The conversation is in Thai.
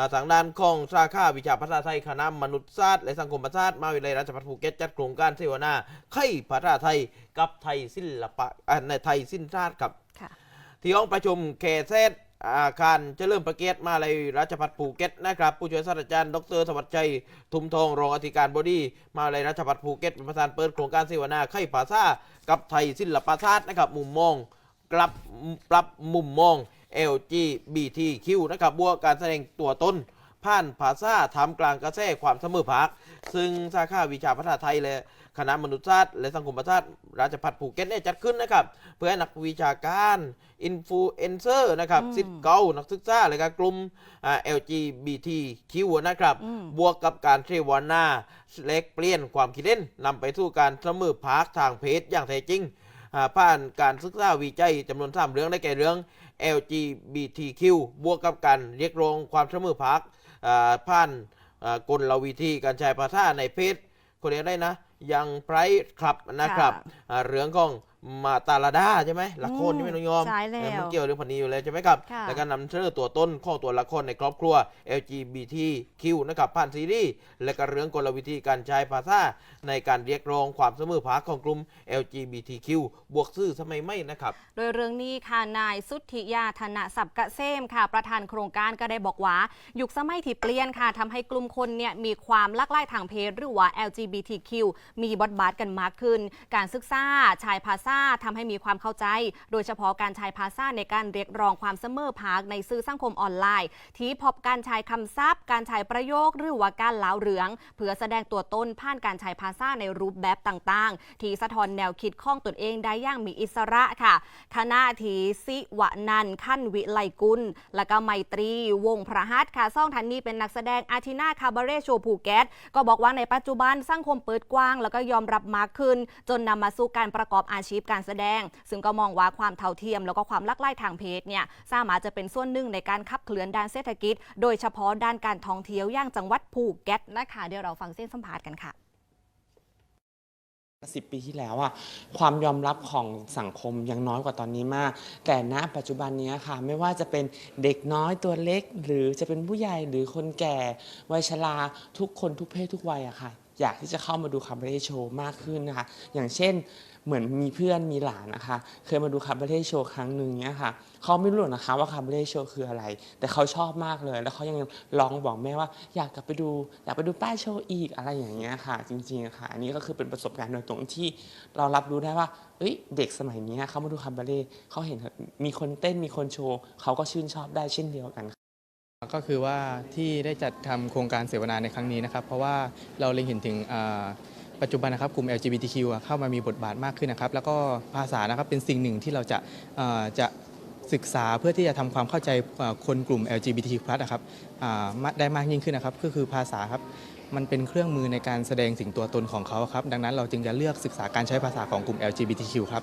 อ่าทางด้านของสาขาวิชาภาษาไทยคณะมนุษยศาสตร์และสังคมศาสตร์มหาวิทยาลัยราชภัฏภูเก็ตจัดโครงการเสวนาไข่ภาษาไทยกับไทยศิลปะอ่าในไทยสิ้นชาติครับค่ะที่ห้องประชุมเคเซตอาคารเจริญประเกียรติมหาลัยราชภัฏภูเก็ตนะครับผู้ช่วยศาสตราจารย์ดรสวัสดิ์ชัยทุมทองรองอธิการบดีมหาลัยราชภัฏภูเก็ตเป็นประธานเปิดโครงการเสวนาไข่ภาษากับไทยศิลปศาสตร์นะครับมุมมองกลับปรับมุมมอง LGBTQ นะครับบวกการแสดงตัวตนผ่านภาษาทำกลางกระแสความเสมอภาค ซึ่งสาขาวิชาภาษาไทยและคณะมนุษยศาสตร์และสังคมศาสตร์ราชภัฏภูเก็ตเนี่ยจัดขึ้นนะครับ เพื่อให้นักวิชาการอินฟลูเอนเซอร์นะครับอืมสิทธิ์เก่านักศึกษาและก็กลุ่มอ่า LGBTQ นะครับอืมบวกกับการเทวนาเล็กเปลี่ยนความคิดเห็นนำไปสู่การเสมอภาคทางเพศอย่างแท้จริงอ่าผ่านการศึกษาวิจัยจำนวนสามเรื่องได้แก่เรื่อง LGBTQ บวกกับการเรียกร้องความเสมอภาคอ่าผ่านอ่ากลวิธีการใช้ภาษาในเพศคนเรียกได้นะ ยังไพรครับนะครับอ่าเรื่องของ มาตาลาดาใช่ไหมละครอืมใช่ไหมน้องยอมใช่แล้วเออมันเกี่ยวเรื่องพันนี้อยู่แล้วใช่ไหมครับค่ะ และการนำเสนอตัวต้นของตัวละครในครอบครัว LGBTQ นะครับผ่านซีรีส์และก็เรื่องกลวิธีการใช้ภาษาในการเรียกร้องความเสมอภาคของกลุ่ม LGBTQ บวกซื่อสมัยไม่นะครับ โดยเรื่องนี้ค่ะนายสุทธิยาธนศัพท์เกษมค่ะ ประธานโครงการก็ได้บอกว่า ยุคสมัยที่เปลี่ยนค่ะทำให้กลุ่มคนเนี่ยมีความหลากหลายทางเพศหรือว่า LGBTQ มีบทบาทกันมากขึ้น การศึกษาชายภาษาทำให้มีความเข้าใจ โดยเฉพาะการใช้ภาษาในการเรียกร้องความเสมอภาคในสื่อสังคมออนไลน์ ที่พบการใช้คำศัพท์ การใช้ประโยคหรือว่าการเล่าเรื่องเพื่อแสดงตัวตนผ่านการใช้ภาษาในรูปแบบต่างๆ ที่สะท้อนแนวคิดของตนเองได้อย่างมีอิสระค่ะ คณะทีสิวนันขั้นวิไลกุล และก็ไมตรีวงศ์พระหัตถ์ค่ะซ่องทันนี้เป็นนักแสดงอาทินาคาบาเร่โชว์ภูเก็ตก็บอกว่าในปัจจุบันสังคมเปิดกว้าง แล้วก็ยอมรับมากขึ้น จนนำมาสู่การประกอบอาชีพการแสดง ซึ่งก็มองว่าความเท่าเทียม แล้วก็ความลากหลายทางเพศเนี่ยสามารถจะเป็นส่วนหนึ่งในการขับเคลื่อนด้านเศรษฐกิจ โดยเฉพาะด้านการท่องเที่ยวย่างจังหวัดภูเก็ตนะคะเดี๋ยวเราฟังเส้นสัมภาษณ์กันค่ะสิบปีที่แล้วอะความยอมรับของสังคมยังน้อยกว่าตอนนี้มาก แต่ณปัจจุบันนี้ค่ะ ไม่ว่าจะเป็นเด็กน้อยตัวเล็ก หรือจะเป็นผู้ใหญ่หรือคนแก่วัยชราทุกคนทุกเพศทุกวัยอะค่ะ อยากที่จะเข้ามาดูคาบาเร่โชว์มากขึ้นนะคะ อย่างเช่นเหมือนมีเพื่อนมีหลานนะคะ เคยมาดูคาบาเร่โชว์ครั้งหนึ่งเนี้ยค่ะเขาไม่รู้หรอกนะคะว่าคาบาเร่โชว์คืออะไร แต่เขาชอบมากเลย แล้วเขายังร้องบอกแม่ว่าอยากกลับไปดู อยากไปดูป้ายโชว์อีกอะไรอย่างเงี้ยค่ะ จริงๆค่ะ อันนี้ก็คือเป็นประสบการณ์โดยตรงที่เรารับรู้ได้ว่าเอ้ยเด็กสมัยนี้เขามาดูคาบาเร่เขาเห็นมีคนเต้นมีคนโชว์เขาก็ชื่นชอบได้เช่นเดียวกัน ก็คือว่าที่ได้จัดทำโครงการเสวนาในครั้งนี้นะครับ เพราะว่าเราเล็งเห็นถึงปัจจุบันนะครับกลุ่ม LGBTQ เข้ามามีบทบาทมากขึ้นนะครับ แล้วก็ภาษานะครับเป็นสิ่งหนึ่งที่เราจะจะศึกษาเพื่อที่จะทำความเข้าใจคนกลุ่ม LGBTQ+ นะครับได้มากยิ่งขึ้นนะครับ ก็คือภาษาครับมันเป็นเครื่องมือในการแสดงถึงตัวตนของเขาครับ ดังนั้นเราจึงจะเลือกศึกษาการใช้ภาษาของกลุ่ม LGBTQ ครับ